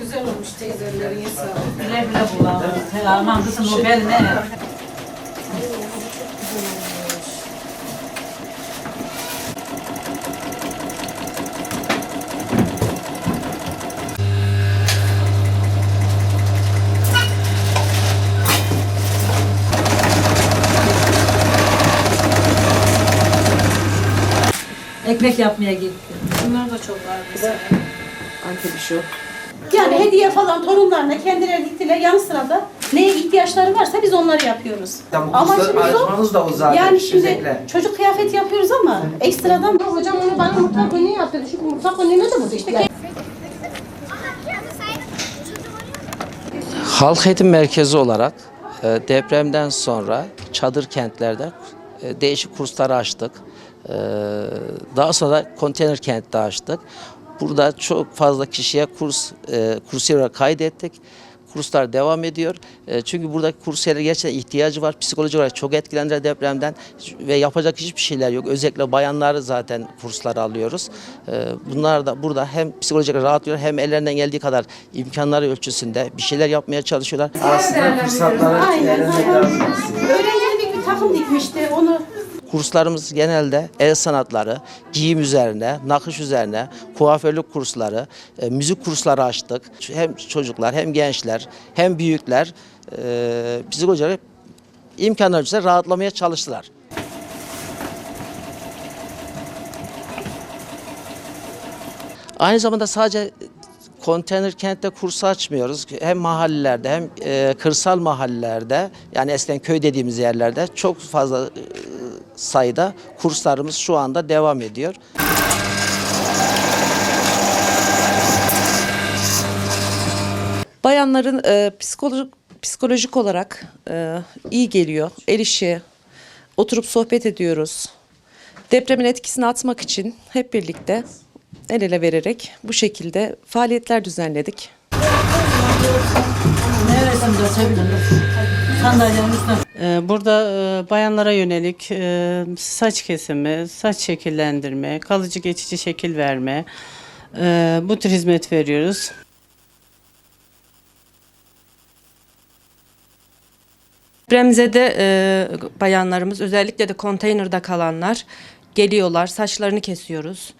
Güzel olmuş teyzelerin sağlık. Güle güle kullan. He, Aman kızım o beline. Ekmek yapmaya gitti. Bunlar da çok var mesela. Antepişo. Yani hediye falan torunlarına kendileri gittiler yanı sırada neye ihtiyaçları varsa biz onları yapıyoruz. Ya bu Amacımız kurslar o. da o zaten. Yani şimdi özellikle. çocuk kıyafeti yapıyoruz ama ekstradan Hocam onu bana mutfak önüne yaptırdı. Şu mutfak önüne de burada işte. Halk eğitim merkezi olarak e, depremden sonra çadır kentlerde e, değişik kursları açtık. E, Daha sonra da konteyner kentte açtık. Burada çok fazla kişiye kurs e, kursiyer olarak kaydettik. Kurslar devam ediyor. E, Çünkü buradaki kursiyere gerçekten ihtiyacı var. Psikolojik olarak çok etkilendiler depremden ve yapacak hiçbir şeyler yok. Özellikle bayanları zaten kurslar alıyoruz. E, Bunlar da burada hem psikolojik olarak rahatlıyor hem ellerinden geldiği kadar imkanları ölçüsünde bir şeyler yapmaya çalışıyorlar. Aslında fırsatları Aynen. öğrencilik bir takım dikmişti onu Kurslarımız genelde el sanatları, giyim üzerine, nakış üzerine, kuaförlük kursları, e, müzik kursları açtık. Hem çocuklar hem gençler hem büyükler e, psikolojik olarak imkanlar ölçüsünde rahatlamaya çalıştılar. Aynı zamanda sadece konteyner kentte kursu açmıyoruz. Hem mahallelerde hem e, kırsal mahallelerde yani eskiden köy dediğimiz yerlerde çok fazla e, sayıda kurslarımız şu anda devam ediyor. Bayanların e, psikolojik psikolojik olarak e, iyi geliyor. El işi, oturup sohbet ediyoruz. Depremin etkisini atmak için hep birlikte el ele vererek bu şekilde faaliyetler düzenledik. Neresinde sevilir? Sandalyenin üstüne Burada e, bayanlara yönelik e, saç kesimi, saç şekillendirme, kalıcı geçici şekil verme, e, bu tür hizmet veriyoruz. Depremzede bayanlarımız özellikle de konteynerde kalanlar geliyorlar. Saçlarını kesiyoruz.